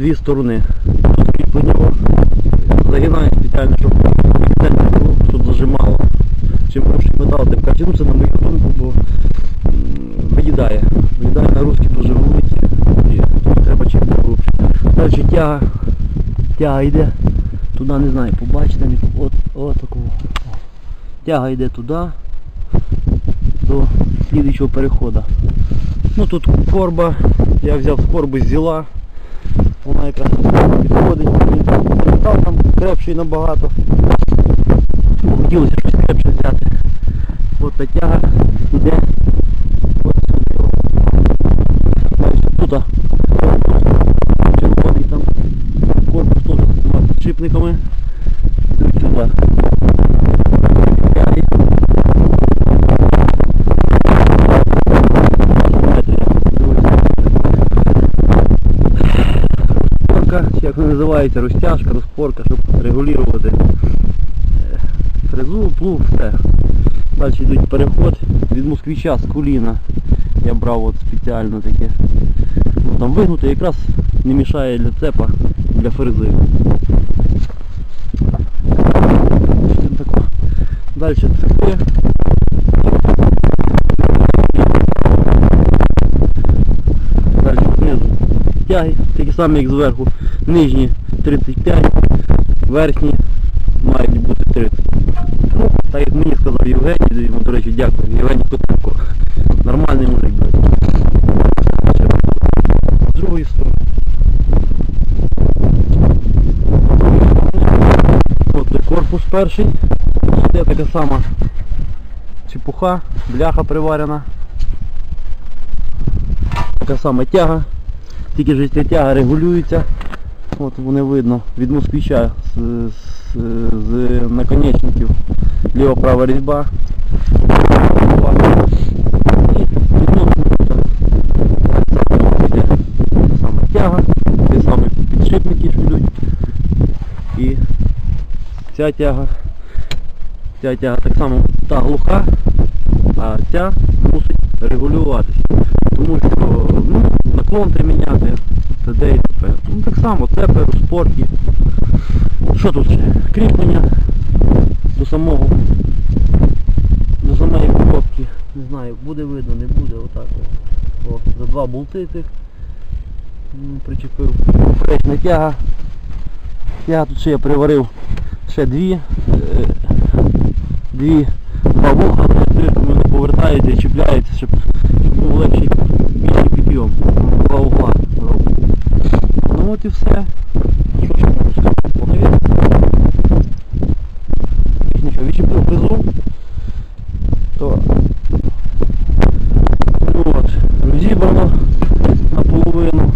дві сторони. Тут загинаю спеціально, щоб центр було, щоб зажимало. Чим грубший метал, тим краще. На мою думку, бо виїдає. Виїдає нагрузки дуже великі. І тут треба чим грубше. Далі тяга. Тяга йде. Туди не знаю, побачите, не от, от такого. Тяга йде туди до слідуючого переходу. Ну тут корба, я взяв з корби з зіла. Вона якраз підходить. Метал там крепший набагато. Хотілося щось крепше взяти. От та тяга йде. От сюди. Там корпус теж з підшипниками. Сюди. Тяги. Розпорка, як вона називається, розтяжка, розпорка, щоб регулювати е, фрезу, плуг, все. Далі йдуть переход від москвича з коліна. Я брав от спеціально таке. Ну, там вигнути якраз не мішає для цепа, для фрези. Далі цепи. Далі знизу тяги, такі самі як зверху. Нижні 35, верхні мають бути 30. Ну, так як мені сказав Євгеній, до речі, дякую, Євгеній Котенко. Нормальний мужик. З другої сторони. От корпус перший. Це така сама чепуха, бляха приварена. Така сама тяга. Тільки ж ця тяга регулюється. От вони видно від москвича з, з, з наконечників. Ліва-права різьба. І відносно тяга, ті самі підшипники йдуть. І ця тяга. Ця тяга так само та глуха, а ця мусить регулюватися. Тому що ну, наклон треба міняти, т.д. Ну так само, цепи, розпорки. Що тут ще? Кріплення до самого, до самої коробки. Не знаю, буде видно, не буде, отак. О, за два болти цих м, причепив. Фрезна тяга. Я тут ще приварив ще дві. е, Дві два вуха, вони і чіпляються, щоб був легший більший підйом. Ну от і все. Що ще можу сказати? Повнові. Нічого, відчепив фрезу. То ну от, розібрано наполовину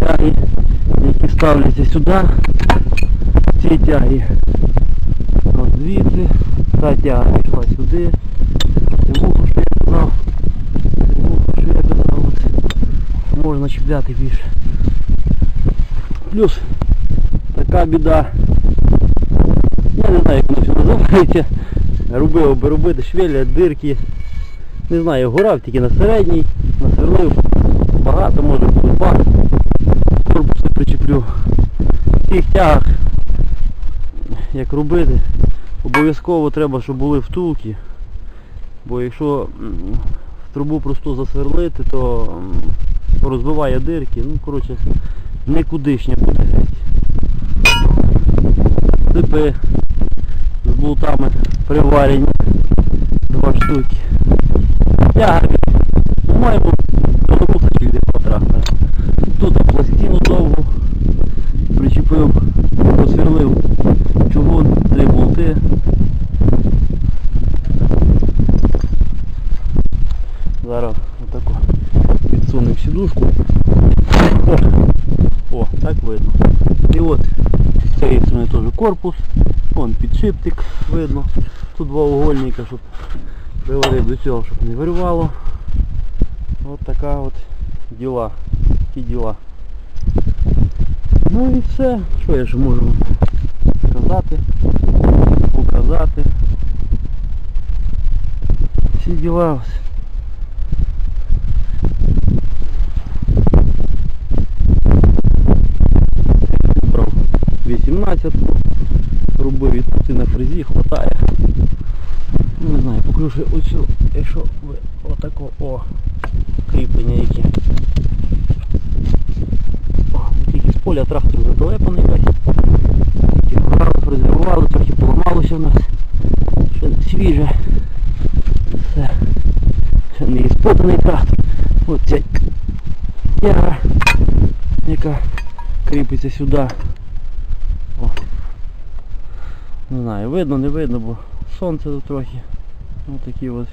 тяги, які ставляться сюди. Ці тяги от звідси, та тяга пішла сюди. Що я казав. Що я казав. Можна чіпляти більше. Плюс така біда. Я не знаю, як воно все називається. Робив, аби робити швелі, дирки. Не знаю, горав тільки на середній, насверлив. Багато може бути два. Корпус не причеплю. В цих тягах, як робити, обов'язково треба, щоб були втулки. Бо якщо в трубу просто засверлити, то розбиває дирки. Ну, коротше, никудишня буде геть. Цепи з болтами приварені. Два штуки. Тяги. По-моєму, до вусочки йде по трактора. Тут пластину довгу причепив, посверлив чугун, три болти. Зараз отако підсунемо сідушку. О, о, так видно. І от з цієї сторони теж корпус, вон підшипник видно. Тут два угольника, щоб приварив до цього, щоб не вирвало. От така от діла. Ті діла. Ну і все. Що я ще можу сказати, показати. Всі діла ось. 17 робив і тут на фрезі хватає. Ну, Не знаю, покажу оцю, якщо ви отако, о, кріплення які. О, тільки з поля трактор зателепаний весь. Тільки гарно розірвало, трохи поламалося в нас. Ще не свіже. Все. Ще не іспотаний трактор. Ось ця яра, яка кріпиться сюди. О. Не знаю, видно, не видно, бо сонце тут трохи. Ось такі от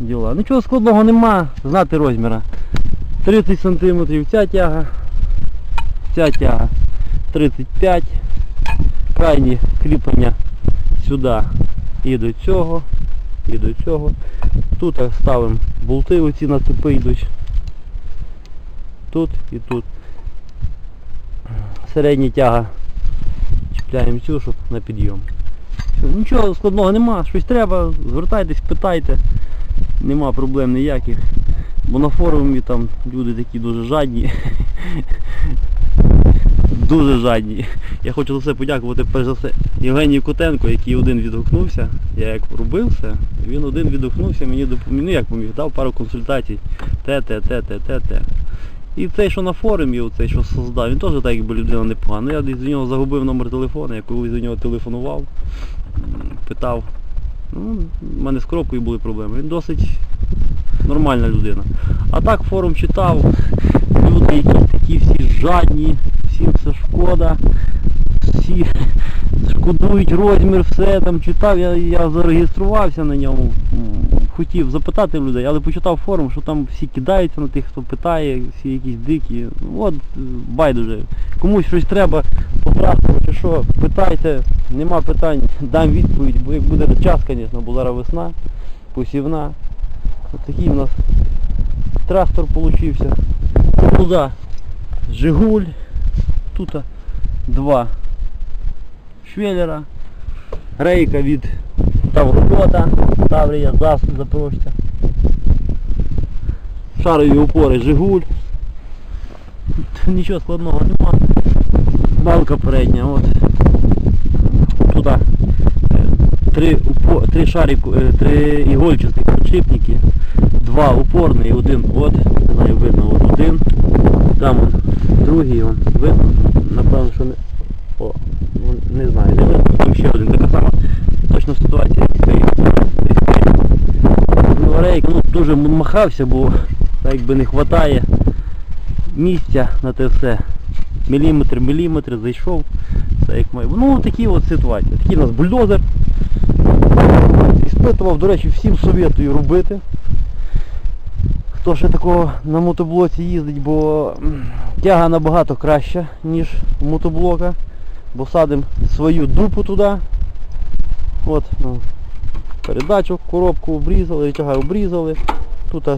діла. Нічого складного нема, знати розміра. 30 см ця тяга, ця тяга 35 крайні кріплення сюди і до цього, і до цього. Тут ставимо болти, оці на цепи йдуть. Тут і тут. Середня тяга. Чіпляємо цю, щоб на підйом. Нічого складного нема, щось треба, звертайтесь, питайте. Нема проблем ніяких. Бо на форумі там люди такі дуже жадні. Дуже жадні. Я хочу за все подякувати перш за все Євгенію Котенко, який один відгукнувся. Я як робив все, він один відгукнувся, мені допоміг, ну як поміг, дав пару консультацій. Те, те, те, те, те, те. І цей, що на форумі, цей, що создав, він теж так якби людина непогана. Я десь з нього загубив номер телефону, я колись до нього телефонував, питав. Ну, в мене з коробкою були проблеми. Він досить нормальна людина. А так форум читав, люди які такі всі жадні, всім все шкода, всі шкодують розмір, все там читав, я, я зареєструвався на ньому, хотів запитати людей, але почитав форум, що там всі кидаються на тих, хто питає, всі якісь дикі. От байдуже. Комусь щось треба по чи що, питайте, нема питань, дам відповідь, бо як буде час, звісно, бо зараз весна, посівна. От такий у нас трактор получився. Туди Жигуль, тут два швеллера, рейка від Тавробота, Таврія, Зас, Запорожця. Шарові опори Жигуль. Нічого складного нема. Балка передня, от. Туди е, три, упо, три шарик, е, три ігольчастих підшипники, два упорні і один от, знаю, видно, от один. Там другий он, видно, напевно, що не. О, ну, не знаю, не видно, там ще один така сама. Точно ситуація рейк ну, дуже махався, бо так якби не вистачає місця на те все. Міліметр, міліметр, зайшов. Все як має. Ну такі от ситуації. Такий у нас бульдозер. Іспитував, до речі, всім советую робити. Хто ще такого на мотоблоці їздить, бо тяга набагато краща, ніж у мотоблока. Бо садимо свою дупу туди. От, ну, передачу, коробку обрізали, рычага обрізали. Тут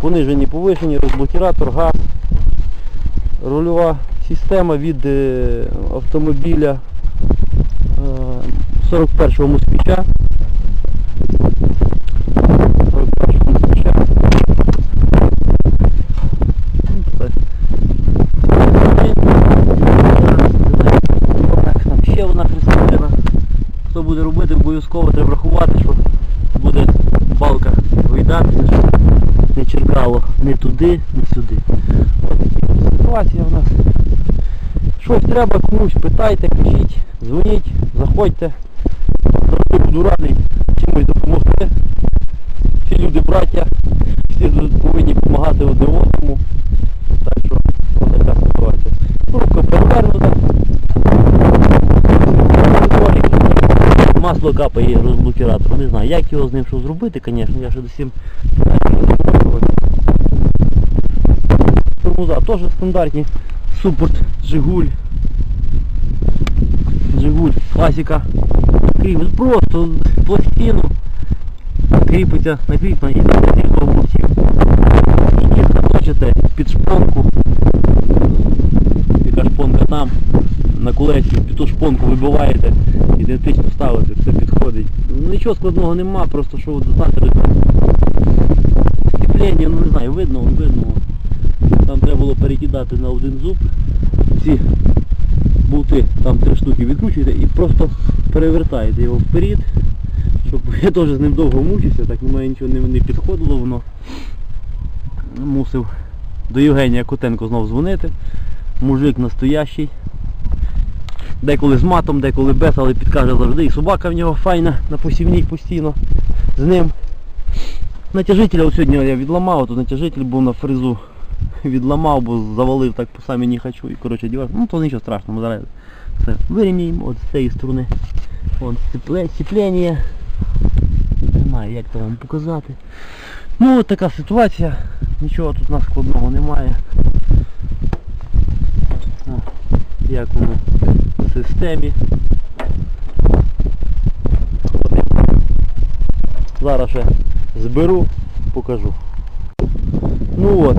понижені, повишені, розблокіратор, газ. Рульова система від е, автомобіля е, 41-го москвича. 41-го москвича. Ну, так. Так, там ще одна хрестовина. Хто буде робити, обов'язково треба врахувати, що буде балка виїдатися, щоб не черкало туди, не сюди. Така ситуація у нас. Щось треба комусь, питайте, пишіть, дзвоніть, заходьте. Буду радий чимось допомогти. Всі люди браття, всі повинні допомагати одне одному. Так що ось така ситуація. Трубка перевернута. Масло капає розблокіратор. Не знаю, як його з ним що зробити, звісно, я ще до сим. Тормоза теж стандартні. Супорт, Жигуль. Жигуль, класика. Кріпить просто пластину. Кріпиться, накріплення і там декілька гуртів. І захочете під шпонку. Яка шпонка там, на колесі, під ту шпонку вибиваєте, ідентично ставите, все підходить. Ну, Нічого складного нема, просто що от знати Степлення, ну не знаю, видно, видно. Там треба було перекидати на один зуб ці болти, там три штуки відкручуєте і просто перевертаєте його вперед, щоб я теж з ним довго мучився, так немає нічого не, не підходило воно. Мусив до Євгенія Котенко знов дзвонити. Мужик настоящий. Деколи з матом, деколи без, але підкаже завжди. І собака в нього файна на посівній постійно з ним. Натяжителя сьогодні я відламав, тут натяжитель був на фрезу. Відламав, бо завалив так по самі не хочу. І коротше дівав. Ну то нічого страшного, зараз все вирівняємо от з цієї сторони. Вон сцепле- сцеплення. Не знаю як то вам показати. Ну от така ситуація. Нічого тут у нас складного немає. О, Як воно в системі. Зараз ще зберу, покажу. Ну от,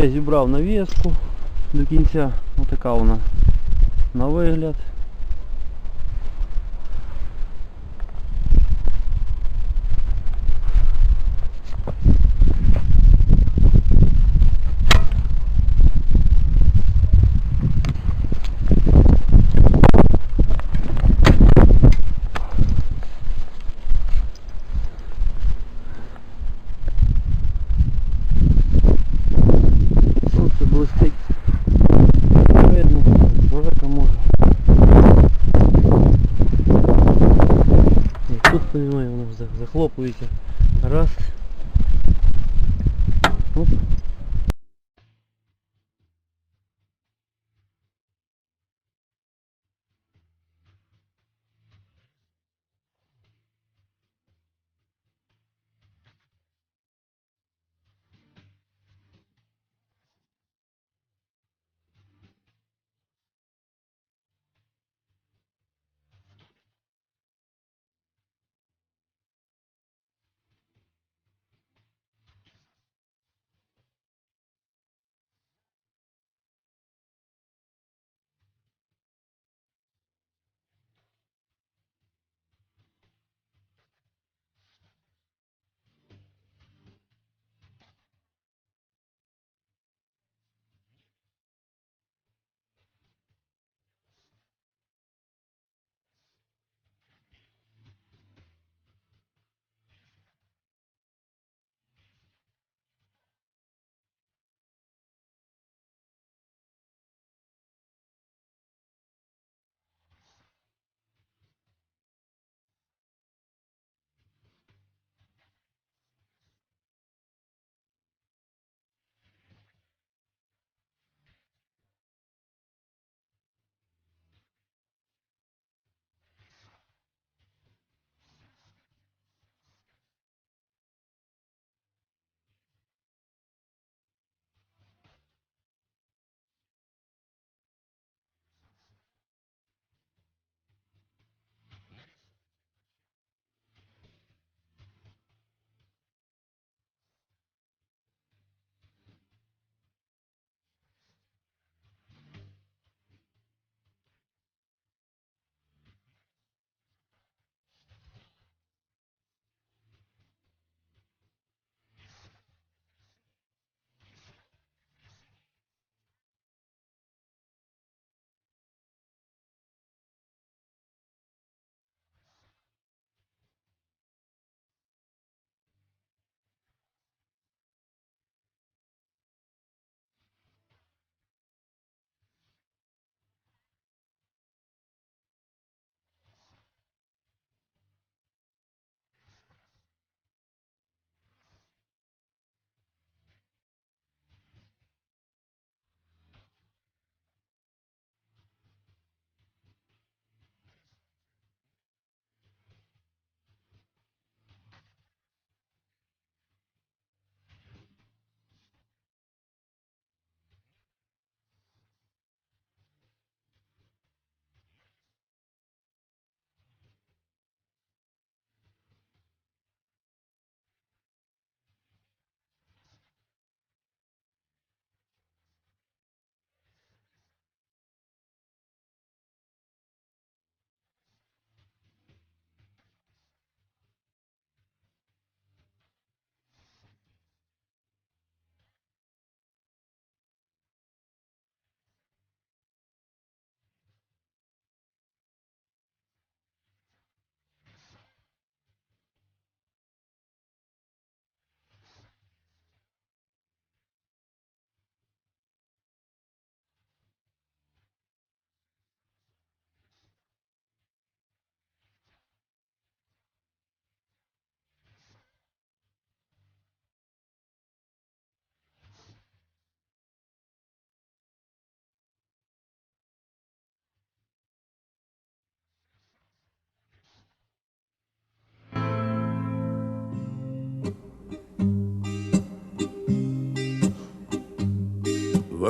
я зібрав навіску до кінця. Отака вона на вигляд. Сонце блистить. Видно, далеко може. І тут немає, воно за-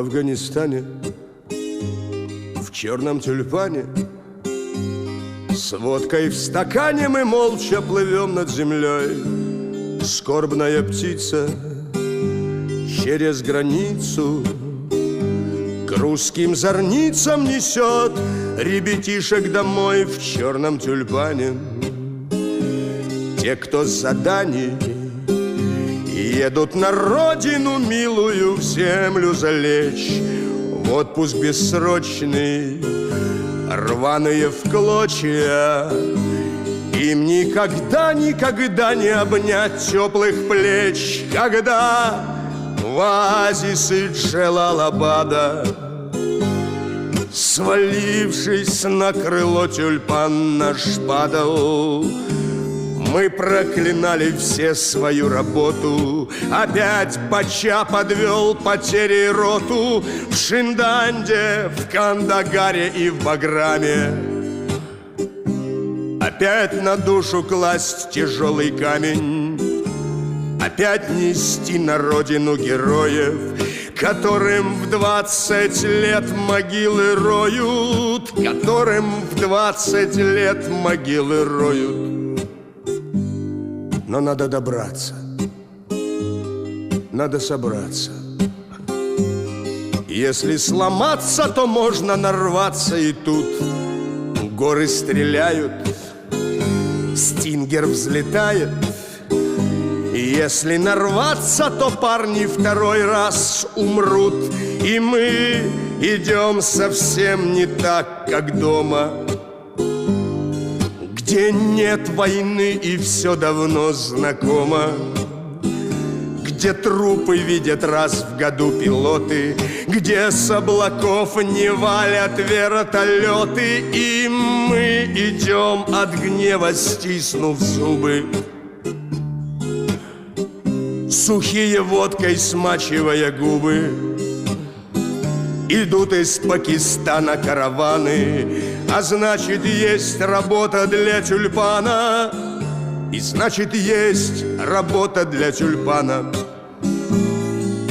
Афганистане В черном тюльпане. С водкой в стакане мы молча плывем над землей. Скорбная птица через границу К русским зорницам несет Ребятишек домой в черном тюльпане. Те, кто с заданий Едут на родину милую в землю залечь. В отпуск бессрочный Рваные в клочья. Им никогда, никогда не обнять теплых плеч. Когда в оазисы Джелалабада Свалившись на крыло тюльпан наш падал мы проклинали все свою работу. Опять Бача подвел потери роту. В Шинданде, в Кандагаре и в Баграме. Опять на душу класть тяжелый камень. Опять нести на родину героев Которым в двадцать лет могилы роют Которым в двадцать лет могилы роют но надо добраться, надо собраться. Если сломаться, то можно нарваться и тут. Горы стреляют, стингер взлетает. Если нарваться, то парни второй раз умрут. И мы идем совсем не так, как дома где нет войны и все давно знакомо. Где трупы видят раз в году пилоты. Где с облаков не валят вертолеты И мы идем от гнева, стиснув зубы. Сухие водкой смачивая губы. Идут из Пакистана караваны А значит есть работа для тюльпана. И значит есть работа для тюльпана.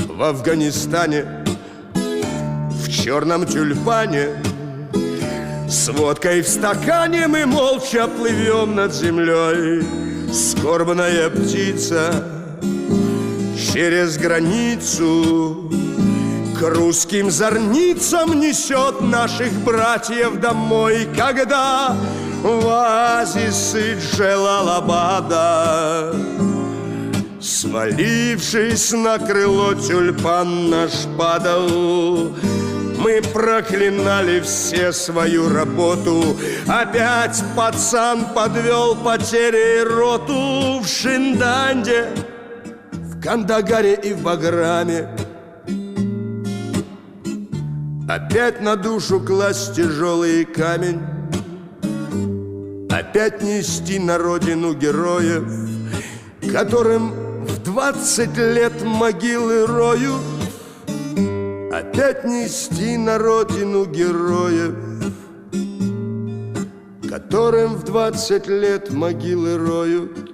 В Афганистане В черном тюльпане С водкой в стакане мы молча плывем над землей. Скорбная птица через границу к русским зорницам несет наших братьев домой, когда в оазисы Джелалабада Свалившись на крыло тюльпан наш падал. Мы проклинали все свою работу. Опять пацан подвел потери роту В Шинданде, в Кандагаре и в Баграме Опять на душу класть тяжелый камень. Опять нести на родину героев Которым в двадцать лет могилы роют Опять нести на родину героев Которым в двадцать лет могилы роют